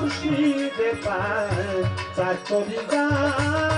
মুর্শিদে পায় চাকরি যায়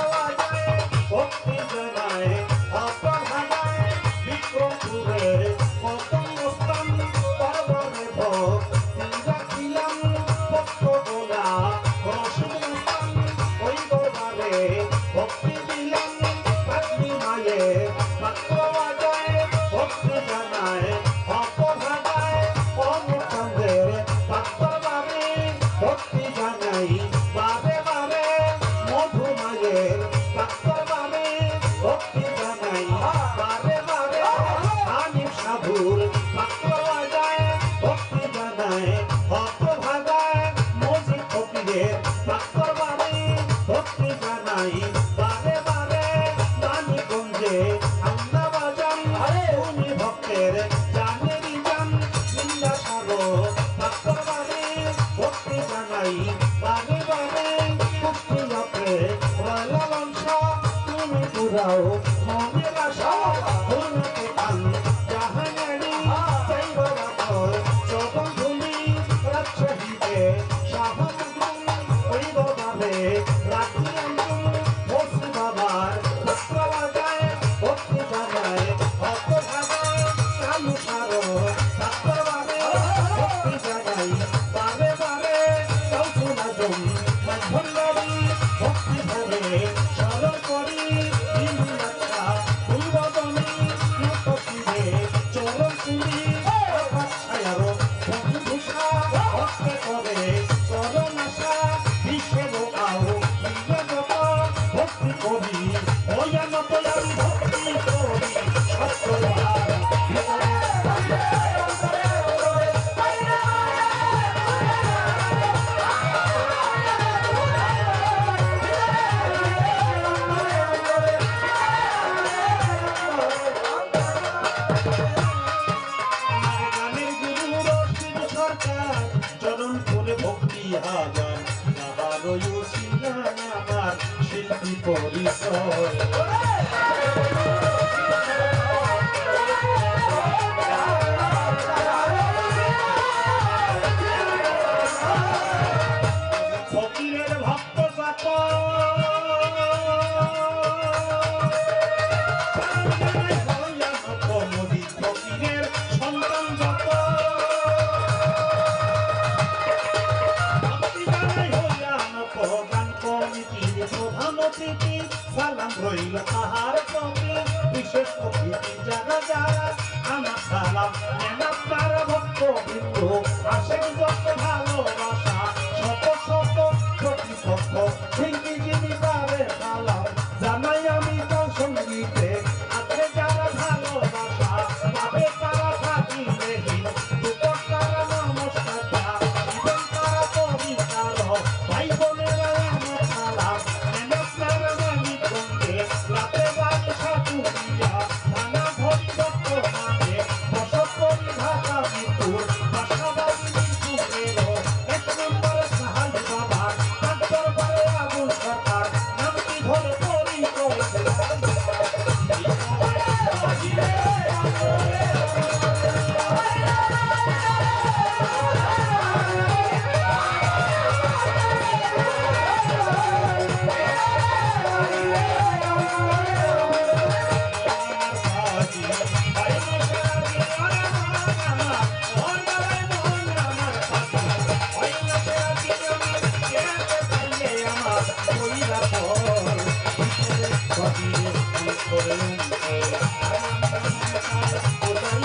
啊 হাজার নাহার শিলা নাহার শিল্পী পরিচয়। অতিথি, সালাম রইল তাহার প্রতি বিশেষ অতিথি যারা যারা, আমার সালাম নেনা পারা ভক্ত বিন্দু பொருளும் பொருளும்